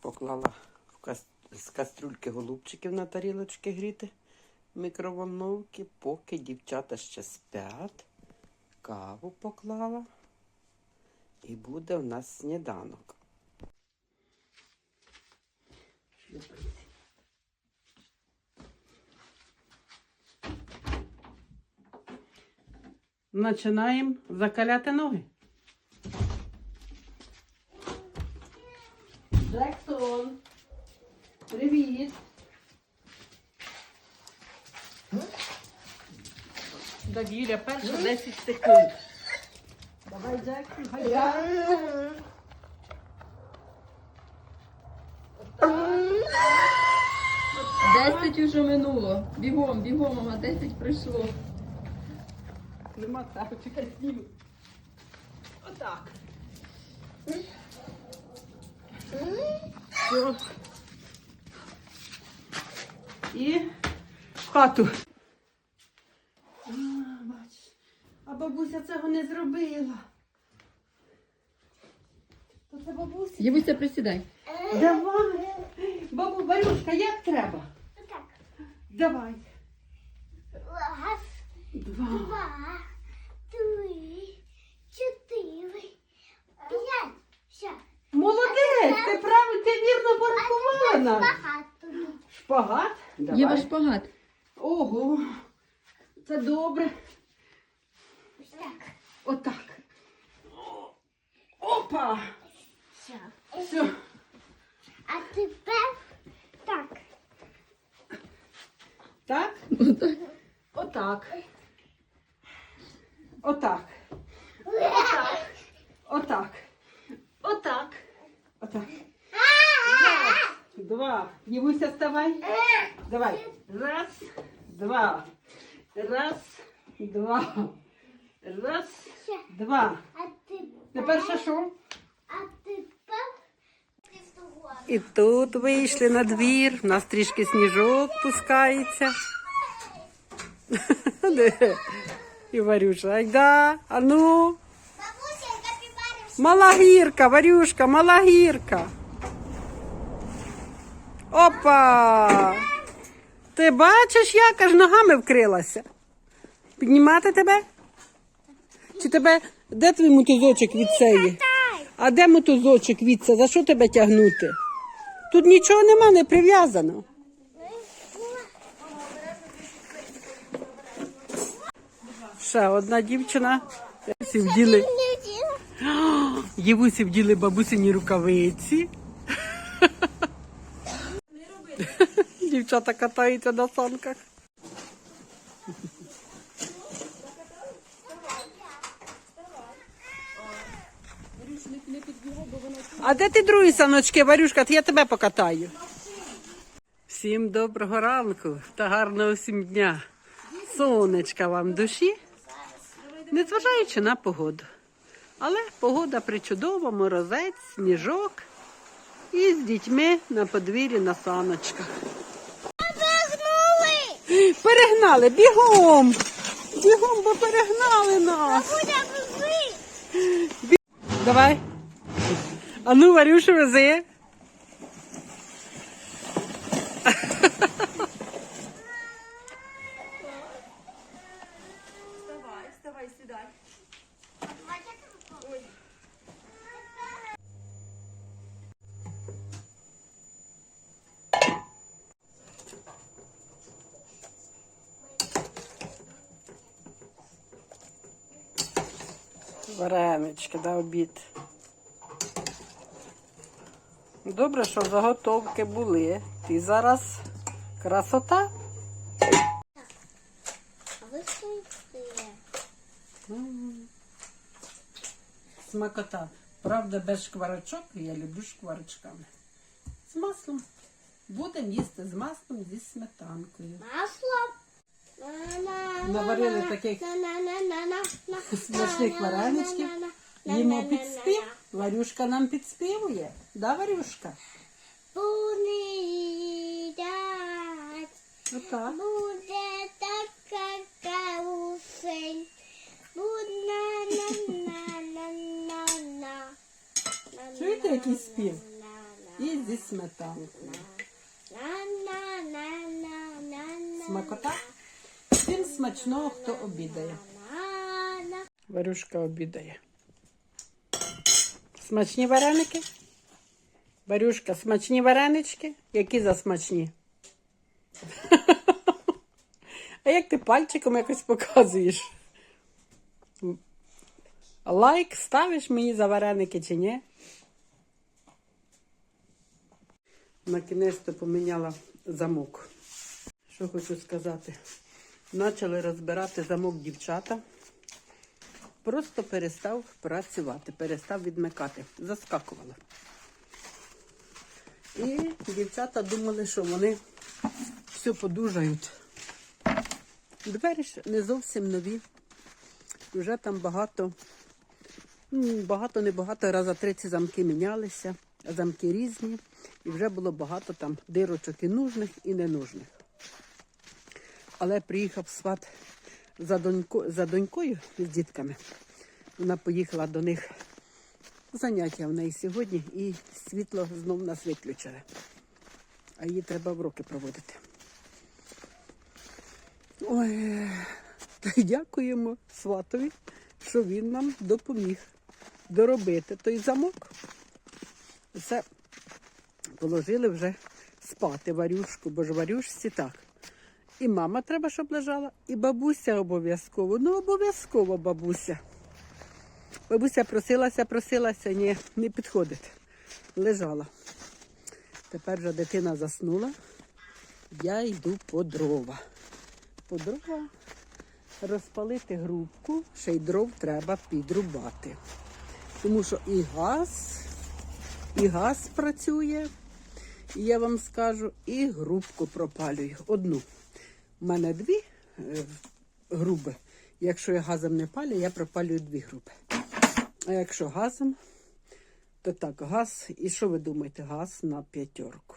Поклала в кас... з кастрюльки голубчиків на тарілочки гріти в мікроволновки, поки дівчата ще спять. Каву поклала. І буде в нас сніданок. Починаємо закаляти ноги. Джексон. Привіт. Дагіля, перша 10 секунд. Давай, Джексон, гайда. Десять уже минуло. Бігом, бігом, мама, десять прийшло. Нема так, чекай, зніму. Все. І в хату. А, бач. А бабуся цього не зробила. То це бабуся. Євуся, присідай. Давай. Бабу, Варюшка, як треба? Так. Давай. Раз, Два. два, три, чотири, п'ять. Все. Молодець, ти правильно, ти вірно порахувала. Багато. Давай. Єва шпагат. Ого, це добре. Ось так. Отак. Опа! Все. Все. А тепер так. Так? Отак. Отак. Отак. Отак. Отак. Отак. Раз, два. Євуся, вставай. Давай. Раз, два. Раз, два. Раз, два. Тепер. Ще що? І тут вийшли на двір, у нас трішки сніжок пускається. І Варюша, ай да, а ну, мала гірка, Варюшка, мала гірка. Опа! Ти бачиш, як аж ногами вкрилася? Піднімати тебе? Чи тебе, де твій мотузочок від цієї? А де мотузочок від це? За що тебе тягнути? Тут нічого нема, не прив'язано. Ще одна дівчина. Вділи, Євусі вділи бабусині рукавиці. Дівчата катаються на санках. А де ти другі саночки, Варюшка? Я тебе покатаю. Всім доброго ранку та гарного всім дня. Сонечка вам душі, незважаючи на погоду. Але погода причудова, морозець, сніжок і з дітьми на подвір'ї на саночках. Перегнали, бігом! Бігом, бо перегнали нас. Давай. А ну, Варюшу, вези. Варенички на обід. Добре, що заготовки були. Ти зараз красота. А ви. Смакота. Правда, без шкварочок, я люблю шкварочками. З маслом. Будемо їсти з маслом зі сметанкою. Масло. Наварили таких смачних вареничків. Їмо під спів. Варюшка нам підспівує. Да, Варюшка? Отак. буде така карусель. Чуєте, який спів? І зі сметанкою. Смакота? Всім смачного, хто обідає. Варюшка обідає. Смачні вареники? Варюшка, смачні варенички? Які за смачні? А як ти пальчиком якось показуєш? Лайк ставиш мені за вареники чи ні? На кінець поміняла замок. Що хочу сказати? Почали розбирати замок дівчата. Просто перестав працювати, перестав відмикати. Заскакувала. І дівчата думали, що вони все подужають. Двері ж не зовсім нові. Вже там багато, ну, багато, не багато, раза три ці замки мінялися, замки різні. І вже було багато там дирочок і нужних, і ненужних. Але приїхав сват за, донько, за донькою з дітками. Вона поїхала до них заняття в неї сьогодні, і світло знов нас виключили. А її треба в роки проводити. Ой, дякуємо сватові, що він нам допоміг доробити той замок. Все положили вже спати варюшку, бо ж варюшці так. І мама треба, щоб лежала, і бабуся обов'язково. Ну, обов'язково бабуся. Бабуся просилася, просилася, ні, не підходить. Лежала. Тепер вже дитина заснула. Я йду по дрова. По дрова розпалити грубку, ще й дров треба підрубати. Тому що і газ, і газ працює, і я вам скажу, і грубку пропалюю. Одну. У мене дві е, груби. Якщо я газом не палю, я пропалюю дві груби. А якщо газом, то так, газ, і що ви думаєте, газ на п'ятерку.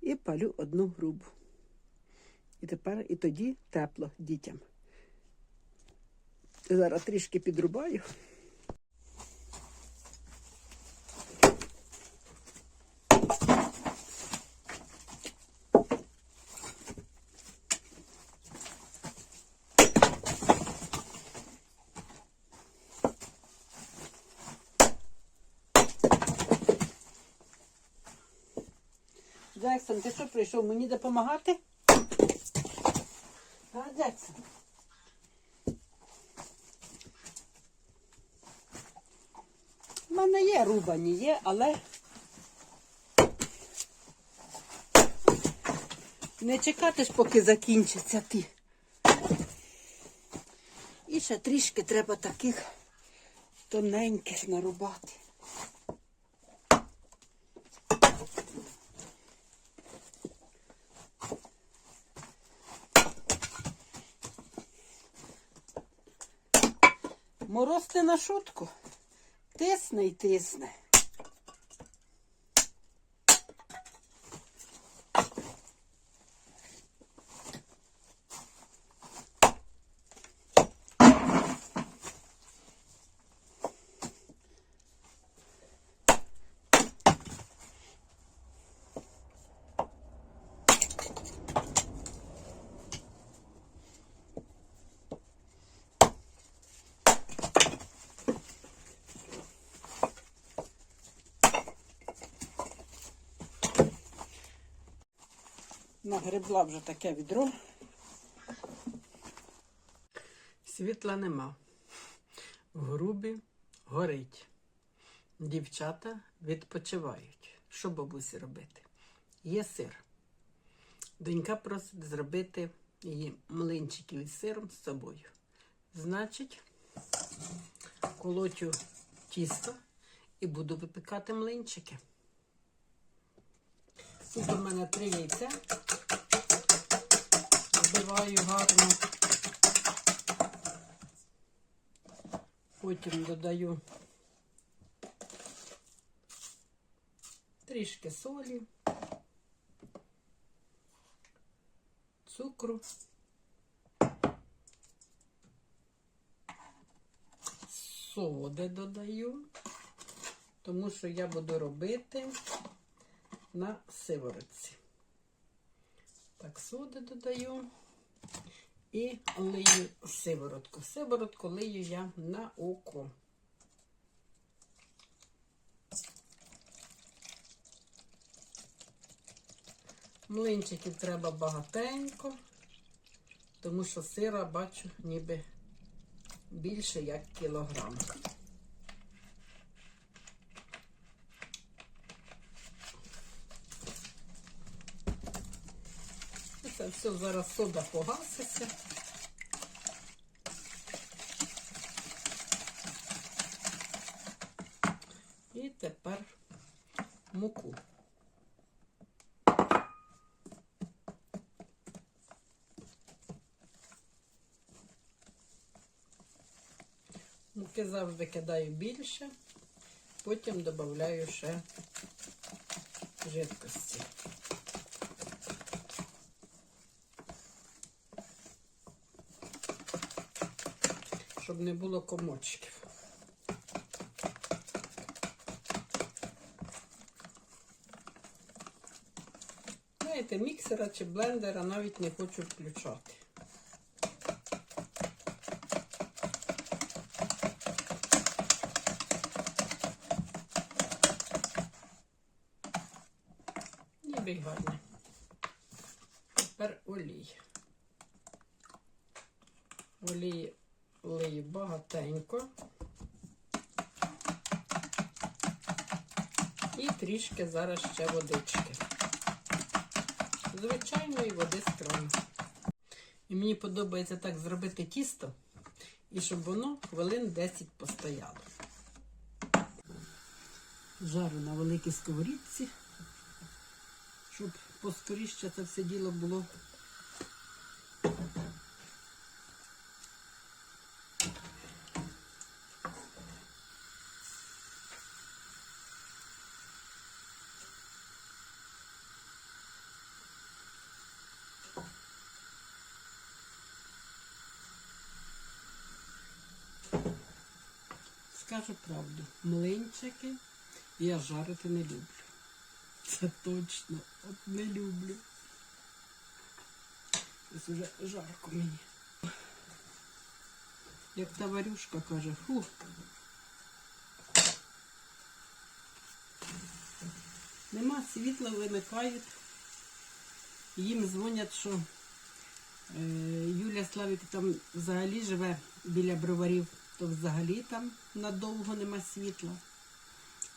І палю одну грубу. І тепер і тоді тепло дітям. Зараз трішки підрубаю. Джексон, ти що прийшов? Мені допомагати? А, Джексон. У мене є рубані, є, але не чекати ж, поки закінчиться ті. І ще трішки треба таких тоненьких нарубати. Мороз на шутку. Тисне й тисне. Нагребла вже таке відро. Світла нема. В грубі горить. Дівчата відпочивають. Що бабусі робити? Є сир. Донька просить зробити її млинчиків із сиром з собою. Значить, колотю тісто і буду випікати млинчики. Тут у мене три яйця. Збиваю гарно. Потім додаю трішки солі, цукру, соди додаю. тому що я буду робити на сиворотці. Так, соди додаю і лию сиворотку. Сиворотку лию я на око. Млинчиків треба багатенько, тому що сира бачу ніби більше як кілограм. Це все зараз сода погаситься. І тепер муку. Муки завжди кидаю більше, потім додаю ще жидкості. Щоб не було комочків. Знаєте, міксера чи блендера навіть не хочу включати. Ніби й. Тепер олій. Олії лию багатенько. І трішки зараз ще водички. Звичайної води з крану. І мені подобається так зробити тісто, і щоб воно хвилин 10 постояло. Жару на великій сковорідці, щоб поскоріше це все діло було. Скажу правду, млинчики я жарити не люблю. Це точно, от не люблю. Ось уже жарко мені. Як та варюшка каже, фу. Нема світла, вимикають. Їм дзвонять, що е, Юля Славік там взагалі живе біля броварів, то взагалі там надовго нема світла.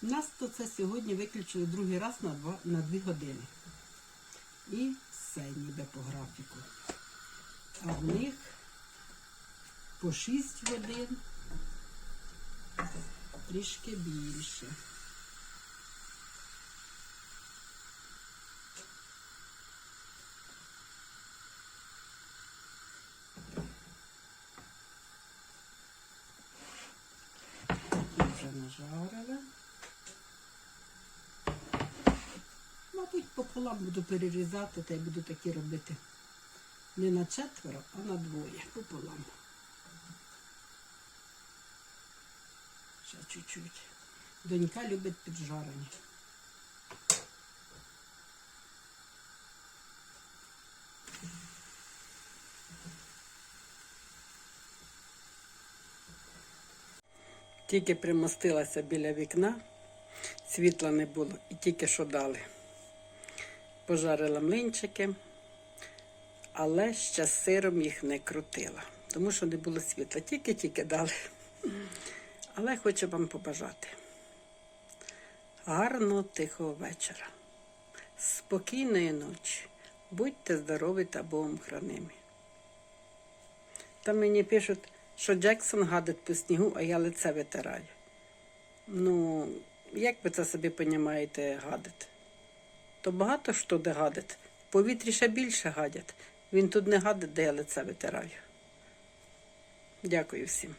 Нас то це сьогодні виключили другий раз на, два, на дві години. І все ніби по графіку. А в них по 6 годин трішки більше. Такі вже нажарили. Мабуть, пополам буду перерізати та й буду такі робити. Не на четверо, а на двоє пополам. Ще чуть-чуть. Донька любить піджарені. Тільки примостилася біля вікна, світла не було і тільки що дали. Пожарила млинчики, але ще сиром їх не крутила, тому що не було світла. Тільки-тільки дали. Але хочу вам побажати. Гарного тихого вечора. Спокійної ночі. Будьте здорові та Богом хранимі. Там мені пишуть, що Джексон гадить по снігу, а я лице витираю. Ну, як ви це собі понімаєте, гадить? То багато що де гадить. В повітрі ще більше гадять. Він тут не гадить, де я лице витираю. Дякую всім.